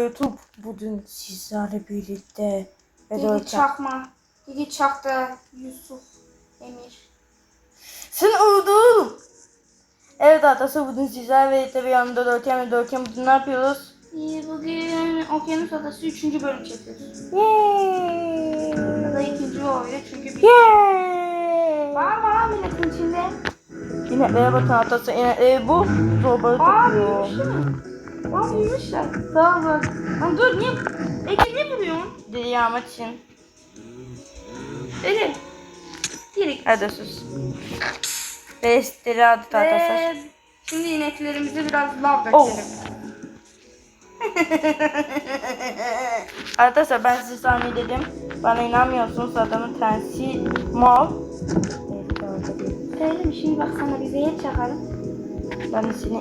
YouTube bugün sizlerle birlikte dört Çakma. Didi Çak'ta Yusuf Emir. Sen oldun. Evet arkadaşlar bugün sizlerle birlikte bir yanımda Dörtgen ve Dörtgen bugün ne yapıyoruz? İyi bugün Okyanus Adası 3. bölüm çekiyoruz. Yeee. Ya da ikinci oluyor çünkü bir... Yeee. Var mı lan milletin içinde? İneklere bakın arkadaşlar inekleri bu zorbalık Aa yapıyor. büyümüşler Aa büyümüşler. Tamam bak. Lan dur niye? Ege niye vuruyorsun? Dili yağmak için. Ege. Direkt. Hadi sus. Ve dili adı. Ve şimdi ineklerimize biraz lav Oh. dökelim. Arkadaşlar ben size sahne dedim. Bana inanmıyorsunuz adamın tensi mal. Mi? Şimdi bak sana bir zehir çakalım. Ben de seni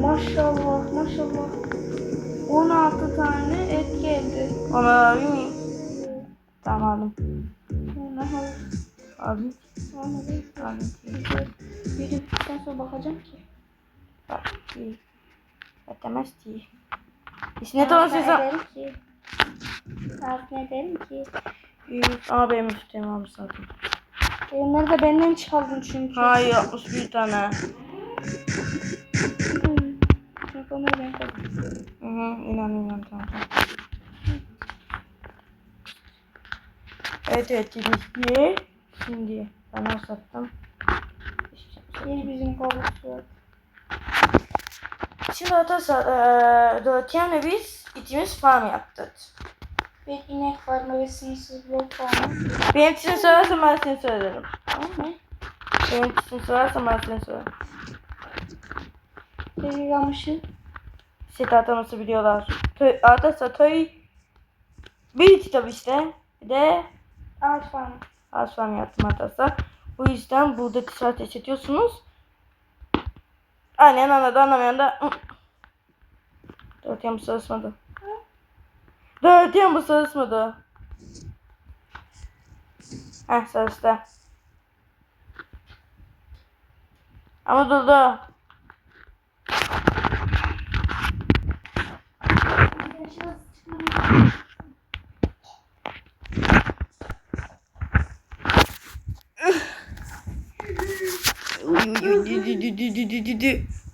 Maşallah maşallah. 16 tane et geldi. ona alabilir miyim? Tamam aldım. Ne haber? Aldım. Anladım. Aldım. Yürüdükten sonra bakacağım ki. Bak. değil. İçine tanışıyorsa. ederim ki. Tarif ne ederim ki. Ama benim üstüme almış zaten. Onları da benden çaldın çünkü. Hayır 61 tane. Onları ben koydum. Hı hı inanıyorum tamam tamam. Evet evet şimdi. Şimdi ben nasıl sattım? Bir bizim kovası var. Şimdi arkadaşlar eee Dörtgen'le biz ikimiz farm yaptık. Bir inek var ve sınırsız blok falan. Benim için söylersen ben seni söylerim. Tamam mı? Benim için söylersen ben seni söylerim. Bir kamışı. Set ataması biliyorlar. Toy, arkadaşlar Toy bir kitap işte. Bir de az farm yaptım arkadaşlar. Bu yüzden burada kısa ediyorsunuz. Aynen anladı anlamayan da ı. Dörtgen bu çalışmadı. Dörtgen bu çalışmadı. Heh çalıştı. Ama durdu.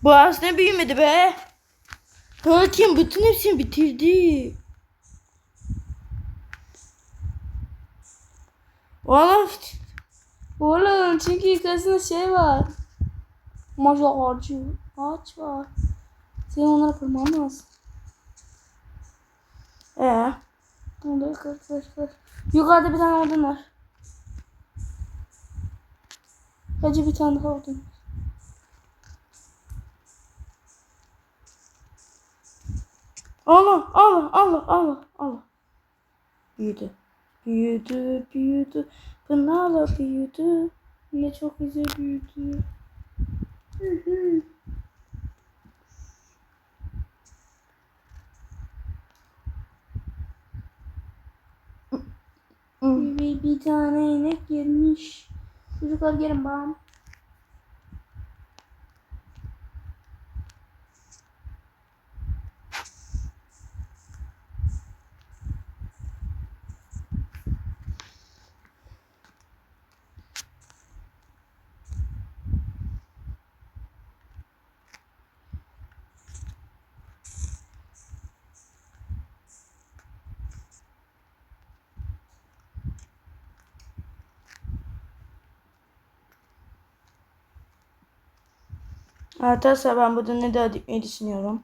Bu ağaç ne büyümedi be? Dörtgen bütün hepsini bitirdi. Oğlum Oğlum çünkü yukarısında şey var. Maşallah ağacı. Ağaç var. Senin onları kırman lazım. ee, Onları kır kır kır. Yukarıda bir tane odun var. Hacı bir tane daha odun. Allah Allah Allah Allah Allah. Büyüdü. Büyüdü büyüdü. Pınarla büyüdü. Ne çok güzel büyüdü. Hı. Hı. Bir, bir tane inek girmiş. Çocuklar gelin bağım. Arkadaşlar ben burada ne de dikmeyi düşünüyorum.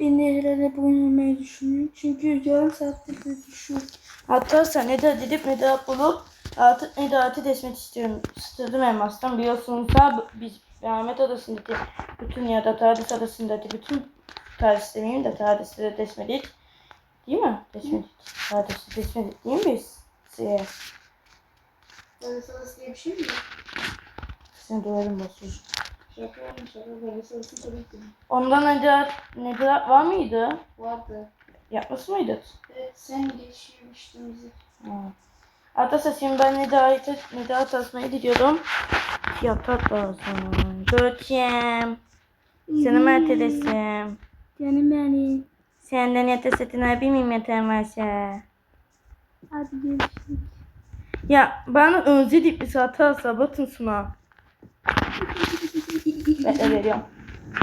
Ben nehirlere boyunlamayı düşünüyorum. Çünkü yarım saattir de düşüyor. Arkadaşlar ne de didip ne de bulup artık ne de artık desmek istiyorum. Sıtırdım elmastan. Biliyorsunuz da biz Ahmet Adası'ndaki bütün ya da Tardis Adası'ndaki bütün Tardis demeyeyim de Tardis'i de desmedik. Değil mi? Desmedik. Tardis'i desmedik değil mi biz? Size. Böyle sırası diye bir şey mi? Seni döverim basıyor. Şaka yapmış. Şaka sırası tabii ki. Ondan önce ne de var mıydı? Vardı. Yapması mıydı? Evet sen geçirmiştin bizi. Ha. Hatta şimdi ben Neda'yı Neda tasmaya gidiyorum. Yatak lazım. Görkem. Canım arkadaşım. Canım benim. Senden yatak satın alabilir miyim yatağım varsa? Hadi görüşürüz. Ya bana özledik bir saat alsa suna. Bekle veriyorum.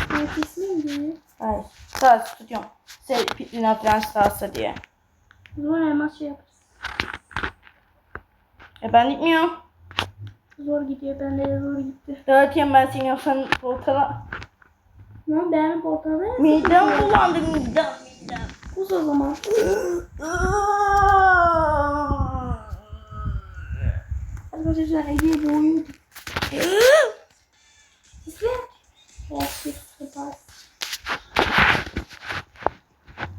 Herkesin mi? Hayır. Saat tutuyorum. Şey, Pitlina falan alsa diye. O zaman elmas şey yaparız. E ben gitmiyorum. Zor gidiyor. Bende de zor gitti. Dağıtayım ben seni yapsan portala. Lan benim portalda ya. Midem bulandı midem midem. Kus o zaman. Arkadaşlar Ege'ye boğuyordu. Süper.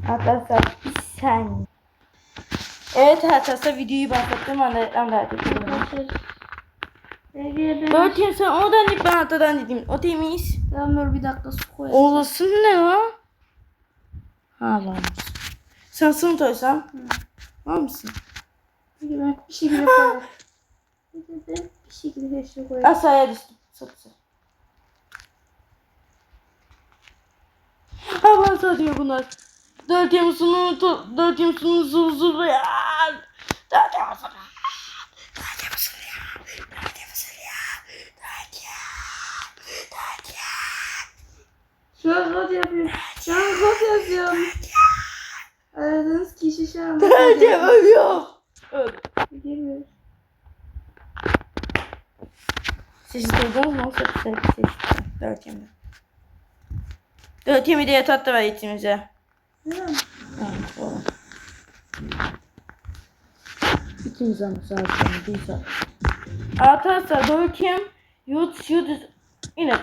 Arkadaşlar bir saniye. Evet arkadaşlar videoyu başlattım ben de reklam verdim. Arkadaşlar. Dörtüm sen oradan git ben arkadan gideyim. O temiz. Tamam bir dakika su koyalım. Olasın ne lan? Ha varmış. Sen sınıf oysan. Var mısın? Bir şekilde koyarım. Ben bir şekilde hepsini koyarım. Aşağıya düştüm. Sıksı. Ha bana satıyor bunlar. Dört yamusunu, dört yamusunu zul zul ya. Dört yamusunu. Dört yamusunu ya. Dört yamusunu ya. Dört ya. Dört ya. Şu an kod yapıyorum. Şu an kod yazıyorum. Aradığınız kişi şu an Dört ya yapıyor. Siz duydunuz mu? Ses ses ses. Dört yemi. Dört yemi de yatakta var içimize. Evet, doğru. İkimiz ama zaten bir saat. Arkadaşlar Dorkim yurt yurt yine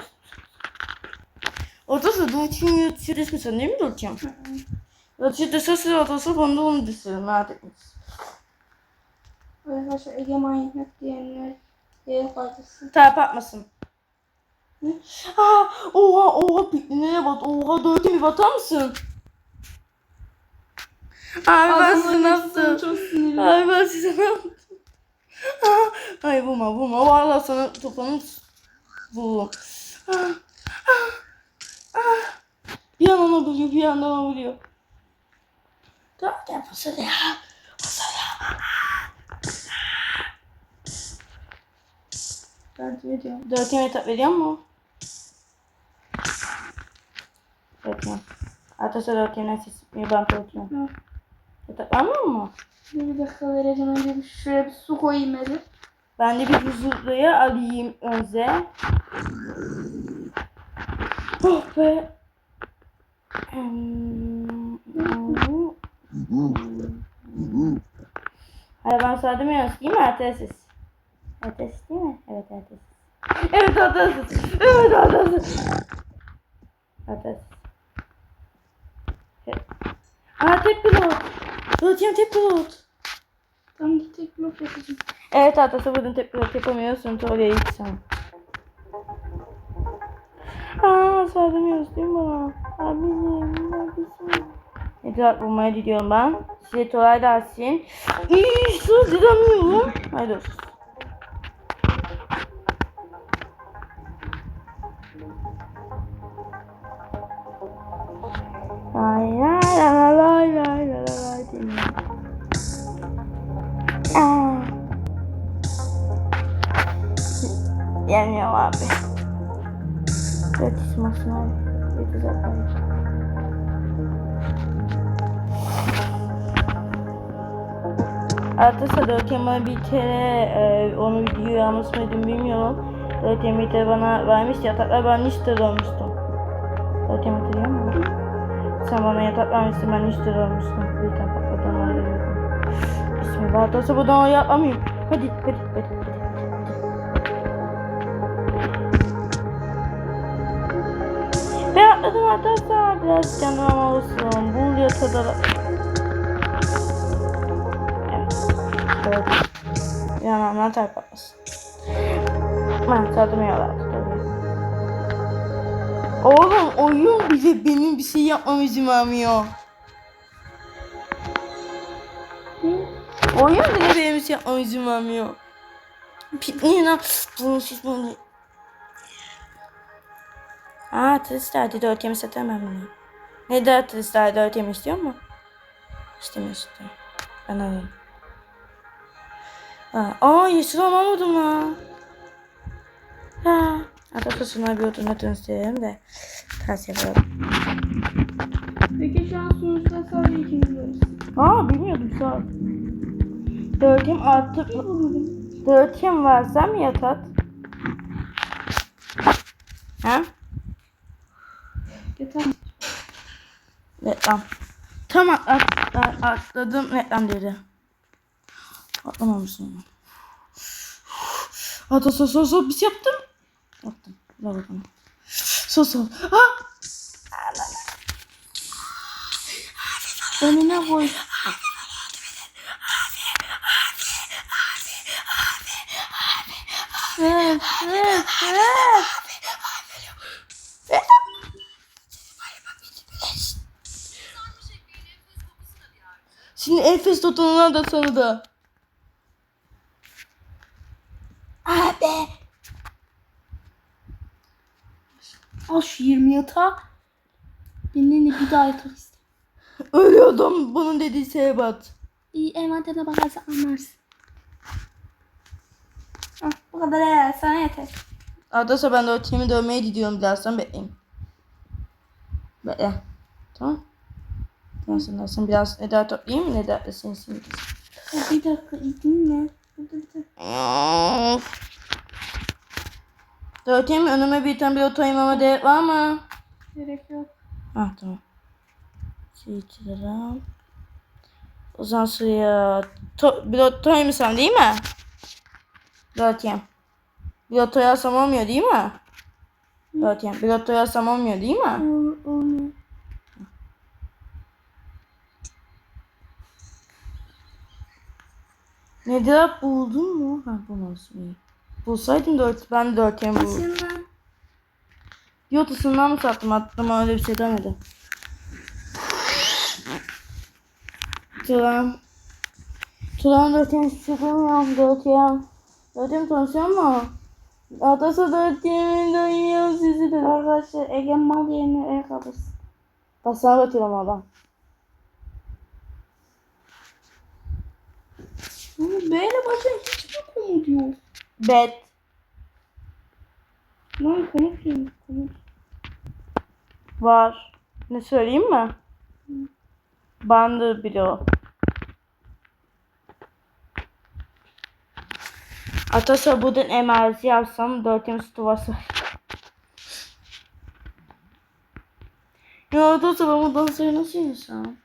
Odası Dorkim yurt yurt ismi değil mi Dorkim? Yurt yurt sesi odası bunda onu düşünüyorum merak etmeyin. Arkadaşlar Ege manyak diyenler yere atmasın. Ne? Aa, oha oha pikniğe bat oha Dorkim bir batar mısın? Abi ben size ne yaptım? Ay ben size ne yaptım? Ay vurma vurma. Vallahi sana ah, ah. Bir yandan o vuruyor, bir yandan o. Tamam gel basar ya. Basar ya. Dört veriyorum. Dört yemeği tat veriyor mu? Vermiyor. Atasya dört yemeği ses bir ben tutuyorum. Yatak vermiyor mu? Bir dakika vereceğim. Önce bir şuraya bir su koyayım hadi. Ben de bir huzurluya alayım önce. Oh be. Hayır ben sana demiyoruz değil mi ertesiz? Ertesiz değil mi? Evet ertesiz. Evet ertesiz. Evet ertesiz. Ertesiz. Aa tek pilot. Ölçeyim tek pilot. Tam bir tek blok yapacağım. Evet Atası bugün tek pilot yapamıyorsun. Oraya gitsen. Aa sardamıyoruz değil mi bana? Abicim, abicim. Etraf bulmaya gidiyorum ben. Size kolay gelsin. İyi, su gidemiyorum. Haydi olsun. Dörtgen bana bir kere e, onu videoyu yanlış mıydım bilmiyorum. Dörtgen bir kere bana vermişti yataklar ben hiç olmuştum. Dörtgen hatırlıyor musun? Sen bana yatak vermiştin ben hiç olmuştum. Bir tane patladan ayrılıyordum. Bismillah. Arkadaşlar buradan o yapmayayım. Hadi hadi hadi. hadi. Ben atladım arkadaşlar. Biraz canım olsun. Bul yatağı Böyle. Yanağımdan çarpmasın. Ben çarpmıyorlar. Tabii. Oğlum oyun bize benim bir şey yapmam izin vermiyor. Oyun bile benim şey yapmama izin vermiyor. Pikniğe ne? Bunu siz bunu. Aa Tristar dedi örtemi satamam bunu. Ne der Tristar da örtemi istiyor mu? İstemiyor işte. Ben alayım. Aa, aa yeşil alamadım. Ha. Hatta şuna bir oduna dönsün de. Ters yapalım. Peki şu an sonuçta sadece ikimiz varız. Aa bilmiyordum sağ ol. Dörtüm artı dörtüm varsa mı yatat? Ha? Yeter. Reklam. At, atladım reklam dedi. Atlamamışsın. Sos sos sos bir şey yaptım. Yaptım. Ver bakalım. Sos sos. Ha! Önüne koy. Şimdi Efes tutununa da sana da. Abi. Al şu 20 yatağı. Benimle bir daha yatak iste. Ölüyordum bunun dediği sebat. İyi envanterine bakarsan anlarsın. Hah, bu kadar ya sana yeter. Arkadaşlar ben de o temi dövmeye gidiyorum birazdan bekleyin. Bekle. Tamam. Nasıl nasıl biraz Eda toplayayım mı? Eda da sensin. Bir dakika izin ne? Dur dur Dörteyim önüme bir tane bir otoyum ama değer var mı? Gerek yok. Ah tamam. Şey içerim. O zaman suya to, bir otoyum sen değil mi? Dörteyim. Bir otoyu alsam olmuyor değil mi? Dörteyim. Bir otoyu alsam olmuyor değil mi? Ol, olmuyor. Nedir buldun mu? Ha bulmamışım iyi. Bulsaydım dört, ben dörteyim buldum. Aslında Yotasından mı sattım attım ama öyle bir şey demedim. Turan. Turan dörteyim sıkılmıyorum dörteyim. Dörteyim tanışıyor mu? Atasa dörteyim duyuyor sizi de. arkadaşlar Ege mal yerine el kalırsın. Bak sana götürüyorum adam. Böyle başına hiç mi komut yok? Bet. Lan. Komut. Var. Ne söyleyeyim mi? Bandı bile o. Atasa buradan emaresi yapsam dörtüm stuvası. Ya Atasa ben buradan sayı nasıl insem?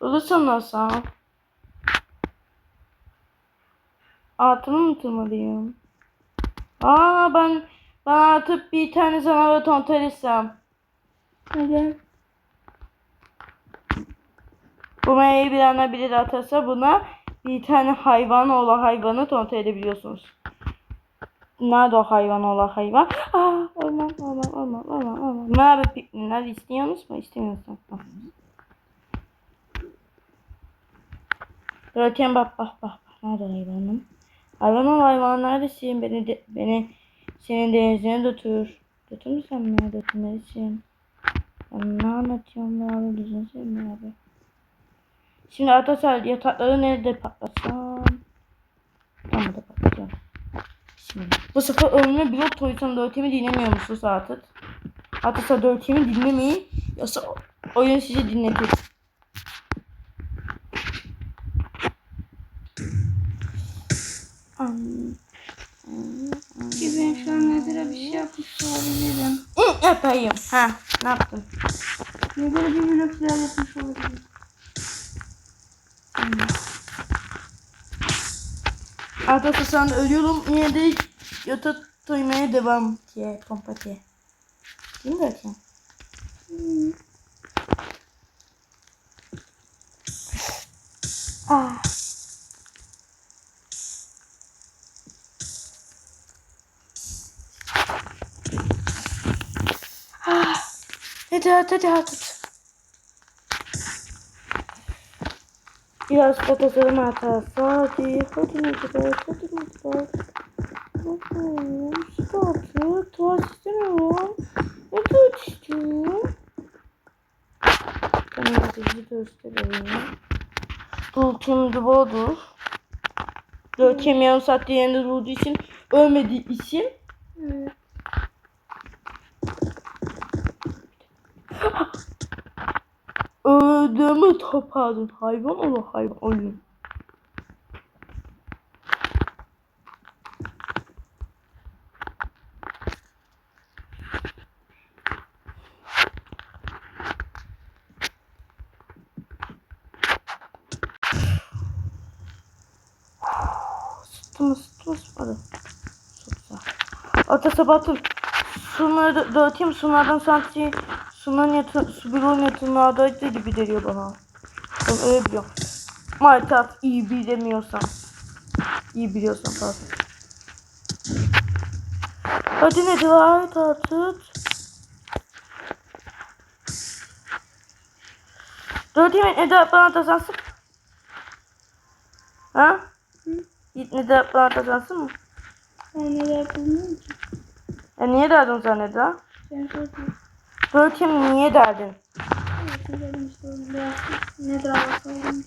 Olursam nasıl? Altıma mı tırmalıyım? Aa ben ben artık bir tane tontel istem. Neden? Bu meyveyi bilenler bilir atarsa buna bir tane hayvan ola hayvanı tonta edebiliyorsunuz. Nerede o hayvan ola hayvan? Aa, olmam olmam olmam olmam olmam. Nerede pikniğler istiyorsunuz mu? İstemiyorsun. Al. Bırakayım bak bak bak. Nerede hayvanım? Hayvan ol hayvan neredesin? Beni de, beni senin denizine götür. Götürmüşsem mi? Götürmelisin. Ben ne anlatıyorum ya abi? Düzgün söyleme abi. Şimdi arkadaşlar yatakları nerede patlatsam? Tam da patlatacağım. Şimdi bu sefer önüme blok koysam dörtemi dinlemiyor musunuz artık? Arkadaşlar dörtemi dinlemeyin. Yoksa oyun sizi dinletir. Ki ben şu an Nedir'e bir şey yapmış olabilirim. Hı, Yapayım. Ha, ne yaptım? Nedir'e bir blok yapmış olabilirim. Arkadaşlar şu ölüyorum. Yine de yatak duymaya devam diye pompa diye. Değil mi Görkem? Ah. Ah. Hadi hadi hadi hadi. Biraz da tasarım hatası. Hadi. Hadi ne kadar. Hadi ne kadar. Hadi. Sıfatı. Tuvalet istemiyorum. Ne tuvalet istiyorum? Ben sizi göstereyim. Dulcim Duvo'dur. Dulcim yarım saat yerinde durduğu için ölmediği için Evet. Öldüğümü toparın. Hayvan olur hayvan oyun. Sıktım sıktım sıkmadım. Sıksa. Ata sabatım. Şunları dağıtayım. Şunlardan sanki şunların yatı, su bloğun yatırımlardaydı gibi geliyor bana. Ben öyle biliyorum. Minecraft iyi bilemiyorsam. İyi biliyorsam pardon. Hadi ne var tartıt. Dağıtayım Eda bana tazansın. Ha? Git ne de bana tazansın mı? Ben neler bilmiyorum ki. E niye derdin sen Eda? Ben sordum. Börtüm niye derdin? Ne draması oldum.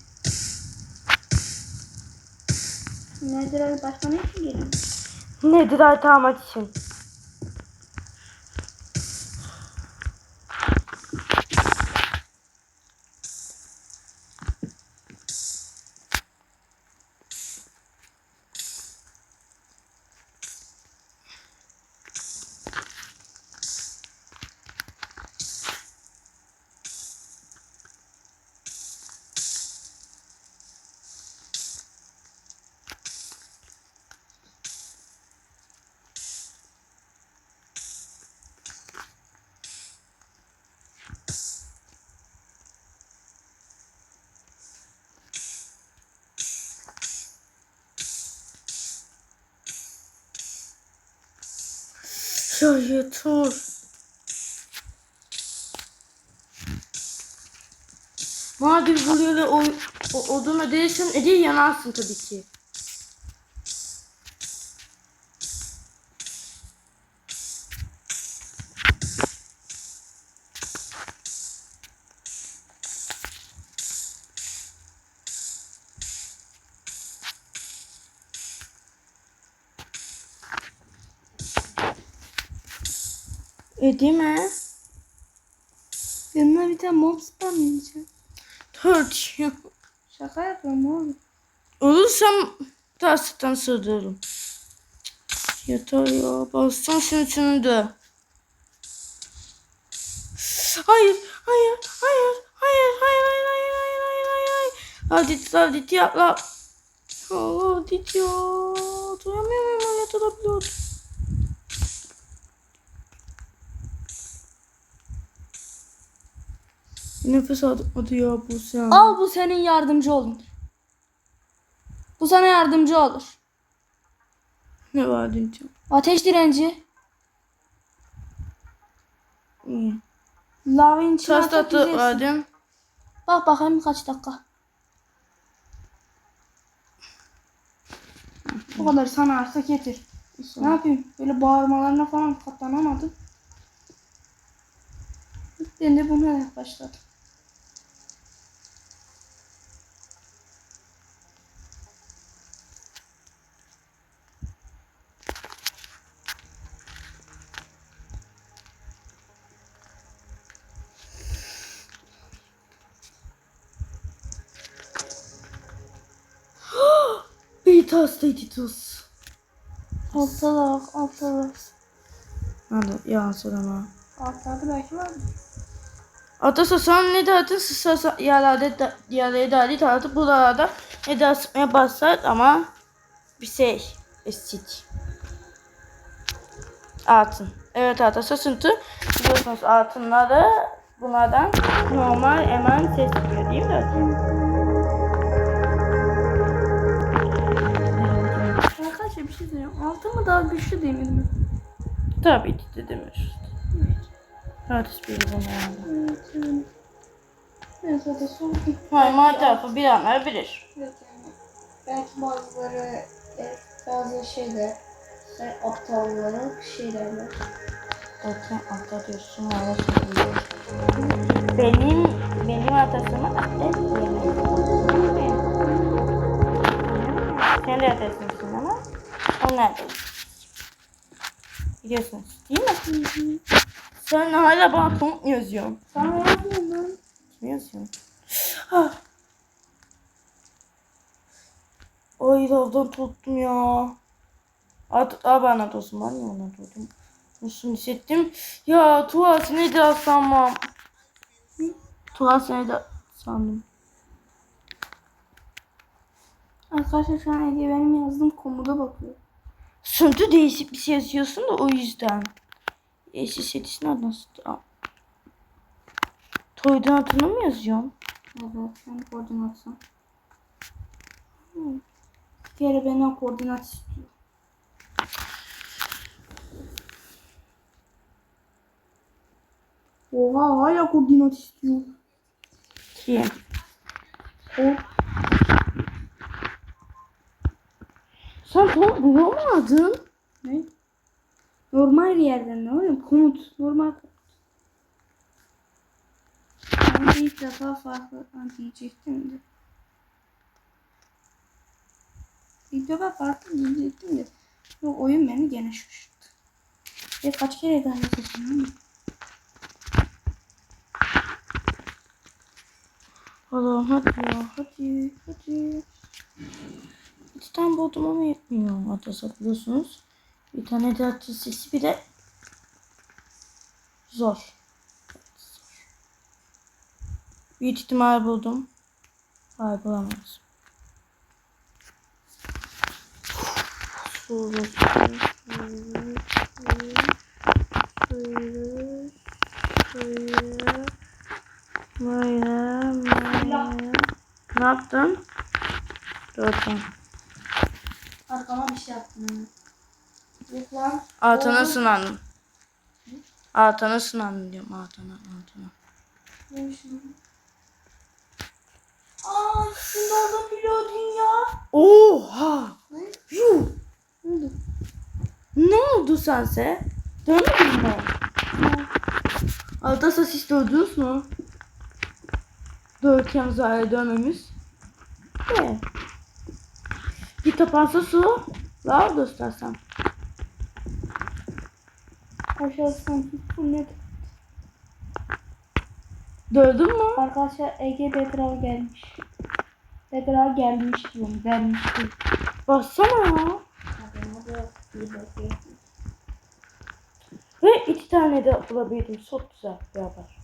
Nedir başka ne için geliyor? Nedir ay tamam için. Ya yeter. Madem buraya o, o oduna değilsen Ede yanarsın tabii ki. Ede mi? Yanına bir tane mob spamlayacağım. Dört ya. Şaka yapıyorum oğlum. Olursam tersten sığdırırım. Yeter ya. Bastım şunu şunu da. Hayır, hayır, hayır, hayır, hayır, hayır, hayır, hayır, hayır, hayır, hayır. Hadi, hadi, yapla. Hadi ya. Duyamıyorum ama yatırabiliyorum. Nefes ya bu sen. Al bu senin yardımcı olun. Bu sana yardımcı olur. Ne verdin canım? Ateş direnci. İyi. Lavin içine tatlı yüzersin. verdim. Bak bakayım kaç dakika. Bu kadar sana artık yeter. Ne yapayım? Böyle bağırmalarına falan katlanamadım. Ben de buna başladım. Dedi tuz. Alttalar, alttalar. Hadi yalan söyleme. Altlarda belki var mı? Atası sen ne derdin? Sısa yerlerde yerlere derdi tartıp buralarda ne de sıkmaya başlar ama bir şey esit. Altın. Evet atası sıntı. Biliyorsunuz altınları bunlardan normal hemen ses çıkıyor değil mi? Altın mı daha güçlü değil mi? Tabii ki de demiyoruz. Tartış bir bunu yani. Evet, evet. Ben zaten sordum. Hayır muhatapı bilenler bilir. Evet yani. Belki bazıları e, bazı şeyler e, aptalları şey derler. Zaten ata diyorsun hala söylüyor. Benim benim atasımı atlet. Sen de atasımsın ama onlar. Biliyorsunuz değil mi? Sen hala bana komut yazıyorsun. Sana yazmıyorum ben. Kim yazıyor? Ah. Ay lavdan tuttum ya. At, a ben atosum var ya ona tuttum. Nasıl hissettim? Ya tuğal seni de sanmam. Tuğal seni de sandım. Arkadaşlar şu an Ege benim yazdığım komuda bakıyor. Çünkü değişik bir şey yazıyorsun da o yüzden. Eşi setisini nasıl? Toydan atını mı yazıyorsun? Evet, şu an koordinatsın. Bir kere benden koordinat istiyor. Oha hala koordinat istiyor. Kim? O Sen Tom bulamadın. ne? Normal bir yerden ne oğlum? Komut. Normal komut. Ben de defa farklı ha, diyecektim de. İlk defa farklı diyecektim de. Yok oyun beni gene şaşırttı. Ve kaç kere daha yazıyorsun ama. Allah'ım hadi ya hadi hadi. İki tane buldum ama yetmiyor atasa biliyorsunuz. Bir tane de sesi bir de zor. Büyük ihtimal buldum. Hayır bulamaz. Ne yaptın? Dörtten. Arkama bir şey yaptım. Yok lan. Altına sınandım. Altına sınandım diyorum. Altına, altına. Neymiş lan? Aa, şimdi orada biliyordun ya. Oha! Ne? Yuh! Ne oldu? Ne oldu sense? Dönmedin mi? Alta sosis dövdünüz mü? Dörtgen zahaya dönmemiz. Ne? Bir kapansa su. Var göstersem. Aşağı sanki bu ne? Dövdün mü? Arkadaşlar Ege Bedral gelmiş. Bedral gelmiş diyorum. Gelmişti. Bassana ya. Ve iki tane de bulabildim. Çok güzel bir haber.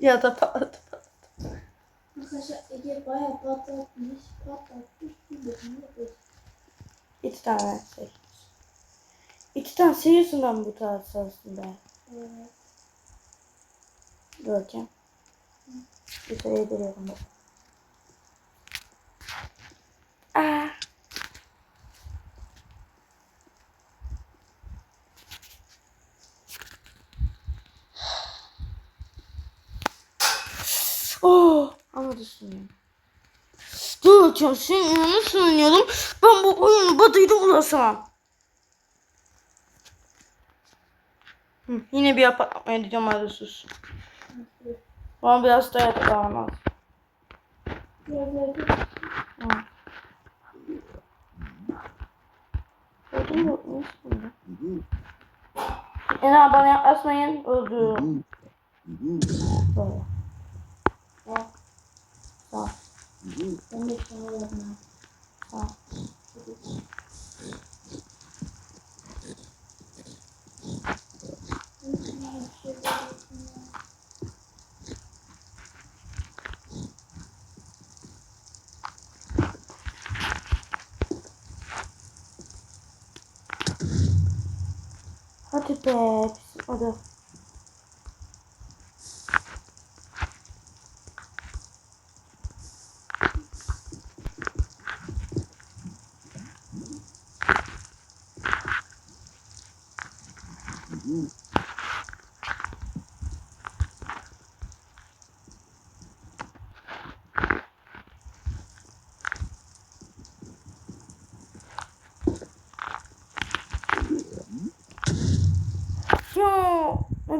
Ya da patladı. Arkadaşlar Ege bayağı patlatmış. Patlatmış. İki tane şey. İki tane seviyorsun ben bu tarz aslında. Evet. Görkem. Bir şey yediriyorum bak. Aa. Oh, düşünüyorum. Dur sen nasıl oynayalım? Ben bu oyunu badıyla. Hı, yine bir yapma edeceğim hadi sus. Bana biraz daha yapmam lazım. Ena bana yaklaşmayın. Öldürürüm. Böyle. Ben de şunu yapmam. Sağ ol. Hadi be, pis adam.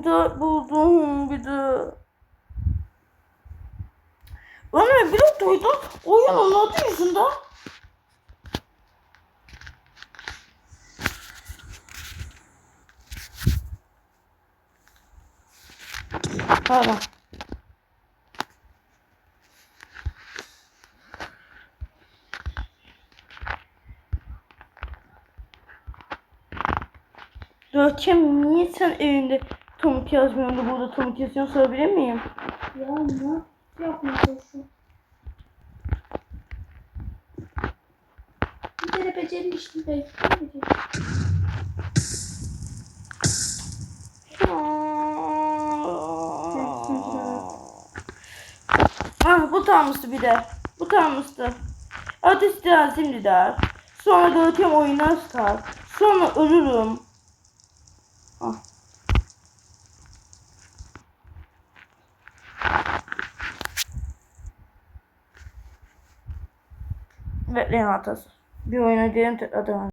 De buldum bir de. Ömer bir de duydum. Oyunun adı yüzünden. Pardon. Görkem niye sen evinde Tomut yazmıyorsun da burada Tomut yazıyorsun sorabilir miyim? Ya ne yapmaya çalışıyorsun? Bir kere becermiştim belki. Ah bu tammıştı bir de. Bu tammıştı. Ateş şimdi der. Sonra Görkem oynar tutar. Sonra ölürüm. Bekleyin hatası. Bir oyuna diyelim tekrardan.